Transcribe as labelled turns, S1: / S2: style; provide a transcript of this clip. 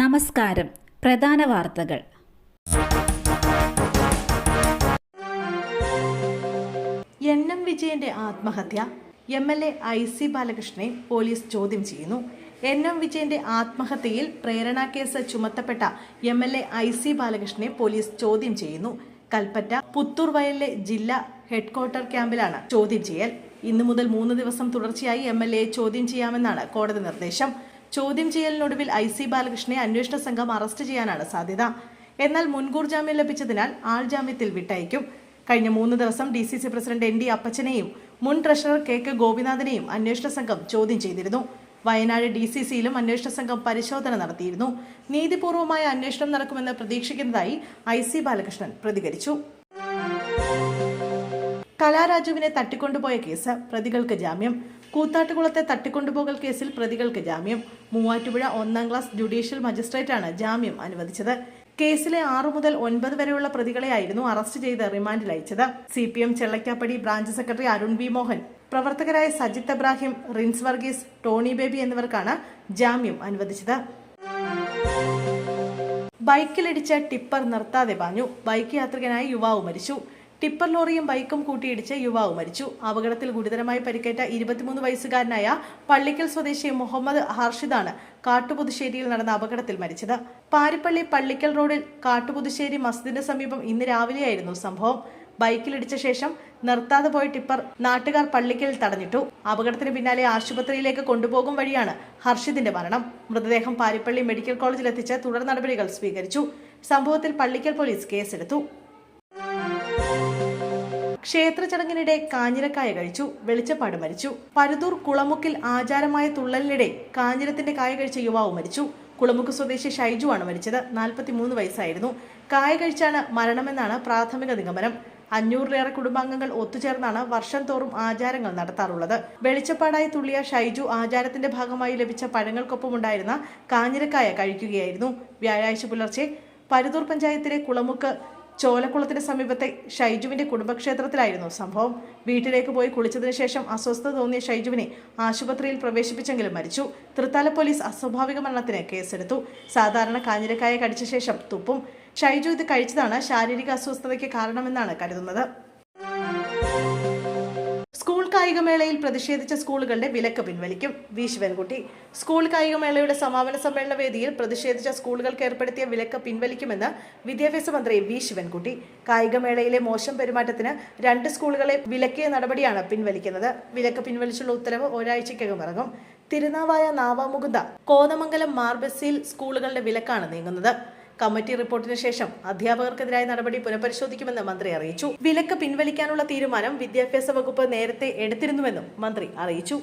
S1: നമസ്കാരം. പ്രധാന വാർത്തകൾ.
S2: എൻ എം വിജയന്റെ ആത്മഹത്യ. M L A I C ബാലകൃഷ്ണനെ police ചോദ്യം ചെയ്യുന്നു. എൻ എം വിജയന്റെ ആത്മഹത്യയിൽ പ്രേരണാ case ചുമത്തപ്പെട്ട M L A I C ബാലകൃഷ്ണനെ police ചോദ്യം ചെയ്യുന്നു. കൽപ്പറ്റ പുത്തൂർ വയലിലെ ജില്ലാ ഹെഡ്ക്വാർട്ടർ ക്യാമ്പിലാണ് ചോദ്യം ചെയ്യൽ. ഇന്നു മുതൽ മൂന്ന് ദിവസം തുടർച്ചയായി എം എൽ എ ചോദ്യം ചെയ്യാമെന്നാണ് കോടതി നിർദ്ദേശം. ചോദ്യം ചെയ്യലിനൊടുവിൽ ഐ സി ബാലകൃഷ്ണനെ അന്വേഷണ സംഘം അറസ്റ്റ് ചെയ്യാനാണ് സാധ്യത. എന്നാൽ മുൻകൂർ ജാമ്യം ലഭിച്ചതിനാൽ ആൾ ജാമ്യത്തിൽ വിട്ടയക്കും. കഴിഞ്ഞ മൂന്ന് ദിവസം D C C president N D അപ്പച്ചനെയും മുൻ ട്രഷറർ കെ കെ ഗോപിനാഥനെയും അന്വേഷണ സംഘം ചോദ്യം ചെയ്തിരുന്നു. വയനാട് ഡി സി സിയിലും അന്വേഷണ സംഘം പരിശോധന നടത്തിയിരുന്നു. നീതിപൂർവമായ അന്വേഷണം നടക്കുമെന്ന് പ്രതീക്ഷിക്കുന്നതായി ഐ സി ബാലകൃഷ്ണൻ പ്രതികരിച്ചു. കലാരാജുവിനെ തട്ടിക്കൊണ്ടുപോയ കേസ് പ്രതികൾക്ക് ജാമ്യം. കൂത്താട്ടുകുളത്തെ തട്ടിക്കൊണ്ടുപോകൽ കേസിൽ പ്രതികൾക്ക് ജാമ്യം. മൂവാറ്റുപുഴ ഒന്നാം ക്ലാസ് ജുഡീഷ്യൽ മജിസ്ട്രേറ്റാണ് ജാമ്യം അനുവദിച്ചത്. കേസിലെ ആറു മുതൽ ഒൻപത് വരെയുള്ള പ്രതികളെയായിരുന്നു അറസ്റ്റ് ചെയ്ത് റിമാൻഡിൽ അയച്ചത്. C P M Chellakkappadi branch secretary Arun V Mohan പ്രവർത്തകരായ സജിത്ത് എബ്രാഹിം റിൻസ് വർഗീസ് ടോണി ബേബി എന്നിവർക്കാണ് ജാമ്യം അനുവദിച്ചത്. ബൈക്കിലിടിച്ച ടിപ്പർ നിർത്താതെ പാഞ്ഞു. ബൈക്ക് യാത്രികനായ യുവാവ് മരിച്ചു. ടിപ്പർ ലോറിയും ബൈക്കും കൂട്ടിയിടിച്ച് യുവാവ് മരിച്ചു. അപകടത്തിൽ ഗുരുതരമായി പരിക്കേറ്റ ഇരുപത്തിമൂന്ന് വയസ്സുകാരനായ പള്ളിക്കൽ സ്വദേശി മുഹമ്മദ് ഹർഷിദാണ് കാട്ടുപുതുശ്ശേരിയിൽ നടന്ന അപകടത്തിൽ മരിച്ചത്. പാരിപ്പള്ളി പള്ളിക്കൽ റോഡിൽ കാട്ടുപുതുശ്ശേരി മസ്ജിദിന് സമീപം ഇന്ന് രാവിലെയായിരുന്നു സംഭവം. ബൈക്കിലിടിച്ച ശേഷം നിർത്താതെ പോയ ടിപ്പർ നാട്ടുകാർ പള്ളിക്കൽ തടഞ്ഞിട്ടു. അപകടത്തിന് പിന്നാലെ ആശുപത്രിയിലേക്ക് കൊണ്ടുപോകും വഴിയാണ് ഹർഷിദിന്റെ മരണം. മൃതദേഹം പാരിപ്പള്ളി മെഡിക്കൽ കോളേജിൽ എത്തിച്ച് തുടർ നടപടികൾ സ്വീകരിച്ചു. സംഭവത്തിൽ പള്ളിക്കൽ പോലീസ് കേസെടുത്തു. ക്ഷേത്ര ചടങ്ങിനിടെ കാഞ്ഞിരക്കായ കഴിച്ചു വെളിച്ചപ്പാട് മരിച്ചു. പരുതൂർ കുളമുക്കിൽ ആചാരമായ തുള്ളലിനിടെ കാഞ്ഞിരത്തിന്റെ കായ കഴിച്ച യുവാവ് മരിച്ചു. കുളമുക്ക് സ്വദേശി ഷൈജു ആണ് മരിച്ചത്. നാൽപ്പത്തിമൂന്ന് വയസ്സായിരുന്നു. കായ കഴിച്ചാണ് മരണമെന്നാണ് പ്രാഥമിക നിഗമനം. അഞ്ഞൂറിലേറെ കുടുംബാംഗങ്ങൾ ഒത്തുചേർന്നാണ് വർഷം തോറും ആചാരങ്ങൾ നടത്താറുള്ളത്. വെളിച്ചപ്പാടായി തുള്ളിയ ഷൈജു ആചാരത്തിന്റെ ഭാഗമായി ലഭിച്ച പഴങ്ങൾക്കൊപ്പമുണ്ടായിരുന്ന കാഞ്ഞിരക്കായ കഴിക്കുകയായിരുന്നു. വ്യാഴാഴ്ച പുലർച്ചെ പരുതൂർ പഞ്ചായത്തിലെ കുളമുക്ക് ചോലക്കുളത്തിന് സമീപത്തെ ഷൈജുവിന്റെ കുടുംബക്ഷേത്രത്തിലായിരുന്നു സംഭവം. വീട്ടിലേക്ക് പോയി കുളിച്ചതിന് ശേഷം അസ്വസ്ഥത തോന്നിയ ഷൈജുവിനെ ആശുപത്രിയിൽ പ്രവേശിപ്പിച്ചെങ്കിലും മരിച്ചു. തൃത്താല പോലീസ് അസ്വാഭാവിക മരണത്തിന് കേസെടുത്തു. സാധാരണ കാഞ്ഞിരക്കായ കടിച്ച ശേഷം തുപ്പും. ഷൈജു ഇത് കഴിച്ചതാണ് ശാരീരിക അസ്വസ്ഥതയ്ക്ക് കാരണമെന്നാണ് കരുതുന്നത്. കായികമേളയിൽ പ്രതിഷേധിച്ച സ്കൂളുകളുടെ വിലക്ക് പിൻവലിക്കും. വി. ശിവൻകുട്ടി സ്കൂൾ കായികമേളയുടെ സമാപന സമ്മേളന വേദിയിൽ പ്രതിഷേധിച്ച സ്കൂളുകൾക്ക് ഏർപ്പെടുത്തിയ വിലക്ക് പിൻവലിക്കുമെന്ന് വിദ്യാഭ്യാസ മന്ത്രി വി. ശിവൻകുട്ടി. കായികമേളയിലെ മോശം പെരുമാറ്റത്തിന് രണ്ട് സ്കൂളുകളെ വിലക്കിയ നടപടിയാണ് പിൻവലിക്കുന്നത്. വിലക്ക് പിൻവലിച്ചുള്ള ഉത്തരവ് ഒരാഴ്ചയ്ക്കകം ഇറങ്ങും. തിരുനാവായ നാവാമുകുന്ദ കോതമംഗലം മാർബസിൽ സ്കൂളുകളുടെ വിലക്കാണ് നീങ്ങുന്നത്. കമ്മിറ്റി റിപ്പോർട്ടിന് ശേഷം അധ്യാപകർക്കെതിരായ നടപടി പുനഃപരിശോധിക്കുമെന്ന് മന്ത്രി അറിയിച്ചു. വിലക്ക് പിൻവലിക്കാനുള്ള തീരുമാനം വിദ്യാഭ്യാസ വകുപ്പ് നേരത്തെ എടുത്തിരുന്നുവെന്നും മന്ത്രി അറിയിച്ചു.